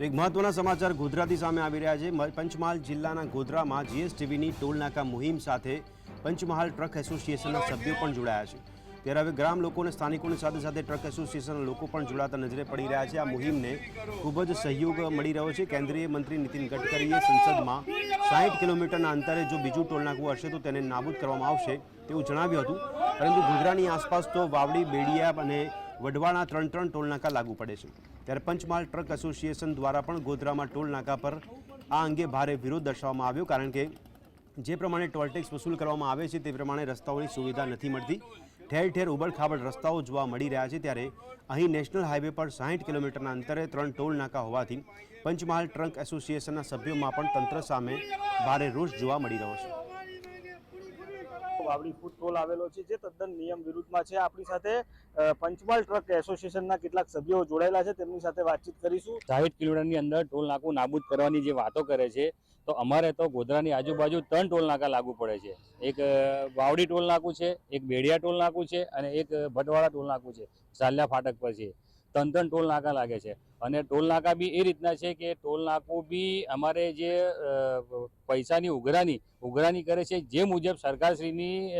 એક મહત્વના સમાચાર ગોધરાથી સામે આવી રહ્યા છે. પંચમહાલ જિલ્લાના ગોધરામાં જીએસટીવીની ટોલનાકા મુહિમ સાથે પંચમહાલ ટ્રક એસોસિએશનના સભ્યો પણ જોડાયા છે. ત્યારે હવે ગ્રામ લોકો અને સ્થાનિકોની સાથે સાથે ટ્રક એસોસિએશનના લોકો પણ જોડાતા નજરે પડી રહ્યા છે. આ મુહિમને ખૂબ જ સહયોગ મળી રહ્યો છે. કેન્દ્રીય મંત્રી નીતિન ગડકરીએ સંસદમાં સાહીઠ કિલોમીટરના અંતરે જો બીજું ટોલનાકું હશે તો તેને નાબૂદ કરવામાં આવશે તેવું જણાવ્યું હતું. પરંતુ ગોધરાની આસપાસ તો વાવડી, બેડિયા અને વઢવાણા ત્રણ ત્રણ ટોલનાકા લાગુ પડે છે. ત્યારે પંચમહાલ ટ્રક એસોસિએશન દ્વારા પણ ગોધરામાં ટોલનાકા પર આ અંગે ભારે વિરોધ દર્શાવવામાં આવ્યો, કારણ કે જે પ્રમાણે ટોલટેક્સ વસૂલ કરવામાં આવે છે તે પ્રમાણે રસ્તાઓની સુવિધા નથી મળતી. ઠેર ઠેર ઉબડખાબડ રસ્તાઓ જોવા મળી રહ્યા છે, ત્યારે અહીં નેશનલ હાઈવે પર સાહીઠ કિલોમીટરના અંતરે ત્રણ ટોલ નાકા હોવાથી પંચમહાલ ટ્રક એસોસિએશનના સભ્યોમાં પણ તંત્ર સામે ભારે રોષ જોવા મળી રહ્યો છે. વાવડી ફૂડ ટોલ આવેલો છે, જે તદ્દન નિયમ વિરુદ્ધમાં છે. આપણી સાથે પંચમહાલ ટ્રક એસોસિએશનના કેટલાક સભ્યો જોડાયેલા છે. તેમની સાથે વાતચીત કરીશું. સાહીઠ કિલોમીટરની અંદર ટોલ નાકું નાબૂદ કરવાની જે વાતો કરે છે, તો અમારે તો ગોધરાની આજુબાજુ ત્રણ ટોલ નાકા લાગુ પડે છે. એક વાવડી ટોલ નાકું છે, એક બેડિયા ટોલ નાકું છે અને એક ભટવાડા ટોલ નાકું છે સાલ્યા ફાટક પર છે. ત્રણ ત્રણ ટોલ નાકા લાગે છે. અને ટોલ નાકા બી એ રીતના છે કે ટોલ નાકું બી અમારે જે પૈસાની ઉઘરાની ઉઘરાણી કરે છે જે મુજબ સરકારશ્રીની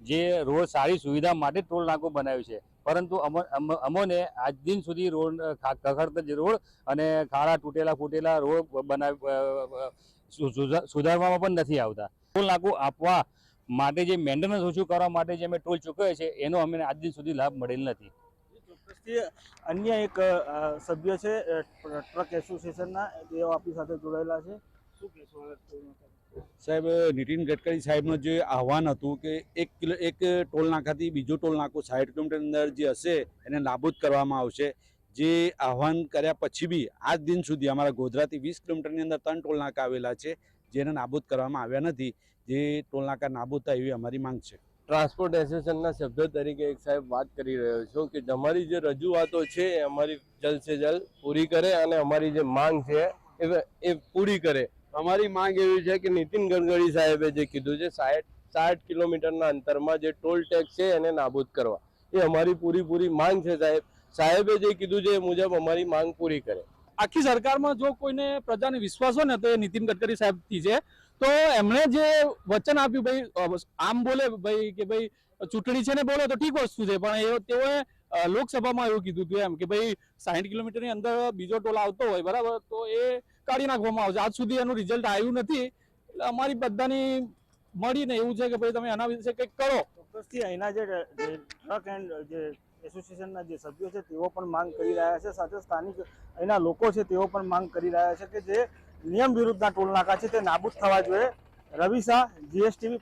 જે રોડ સારી સુવિધા માટે ટોલ નાકું બનાવ્યું છે. પરંતુ અમો- અમો- અમોને આજ દિન સુધી રોડ ખખડતા જ રોડ અને ખાડા તૂટેલા ફૂટેલા રોડ બનાવ સુધારવામાં પણ નથી આવતા. ટોલ નાકું આપવા માટે જે મેન્ટેનન્સ ઓછું કરવા માટે જે અમે ટોલ ચૂકવ્યો છે એનો અમને આજ દિન સુધી લાભ મળેલ નથી. અન્ય એક સભ્ય છે ટ્રક એસોસિએશનના, તેઓ આપણી સાથે જોડાયેલા છે? સાહેબ, નીતિન ગડકરી સાહેબનું જે આહવાન હતું કે એક કિલો, એક ટોલ નાકાથી બીજું ટોલ નાકો સાઠ કિલોમીટર અંદર જે હશે, એને નાબૂદ કરવામાં આવશે. જે આહવાન કર્યા પછી બી, આજ દિન સુધી અમારા ગોધરાથી વીસ કિલોમીટરની અંદર ત્રણ ટોલ નાકા આવેલા છે, જેને નાબૂદ કરવામાં આવ્યા નથી. જે ટોલ નાકા નાબૂદ થાય એવી અમારી માંગ છે. ટ્રાન્સપોર્ટ એસોસિએશનના સભ્ય તરીકે એક સાહેબ વાત કરી રહ્યો છું કે અમારી જે રજૂઆતો છે એ અમારી જલ્દ સે જલ્દ પૂરી કરે અને અમારી જે માંગ છે એ એ પૂરી કરે. અમારી માંગ એવી છે કે નીતિન ગડકરી સાહેબે જે કીધું છે સાઠ સાઠ કિલોમીટરના અંતરમાં જે ટોલ ટેક્સ છે એને નાબૂદ કરવા. એ અમારી પૂરી પૂરી માંગ છે સાહેબ. સાહેબે જે કીધું છે એ મુજબ અમારી માંગ પૂરી કરે. આખી સરકારમાં જો કોઈને પ્રજાને વિશ્વાસ હોય ને તો એ નીતિન ગડકરી સાહેબથી છે. તો એમણે જે વચન આપ્યું ભાઈ આમ બોલે ભાઈ કે ભાઈ, ચૂંટણી છે ને બોલે તો ઠીક વસ્તુ છે, પણ એ તેઓએ લોકસભામાં એવું કીધું હતું એમ કે ભાઈ, સાહીઠ કિલોમીટરની અંદર બીજો ટોલ આવતો હોય, બરાબર? તો એ કાઢી નાખવામાં આવશે. આજ સુધી એનું રિઝલ્ટ આવ્યું નથી. એટલે અમારી બધાની મળીને એવું છે કે ભાઈ તમે આના વિશે કંઈક કરો. ચોક્કસથી અહીંના જે ટ્રક એન્ડ જે એસોસિએશનના જે સભ્યો છે તેઓ પણ માંગ કરી રહ્યા છે. સાથે સ્થાનિક અહીંના લોકો છે તેઓ પણ માંગ કરી રહ્યા છે કે જે નિયમ વિરુદ્ધના ટોલનાકા છે તે નાબૂદ થવા જોઈએ. રવિ શાહ જીએસટીવી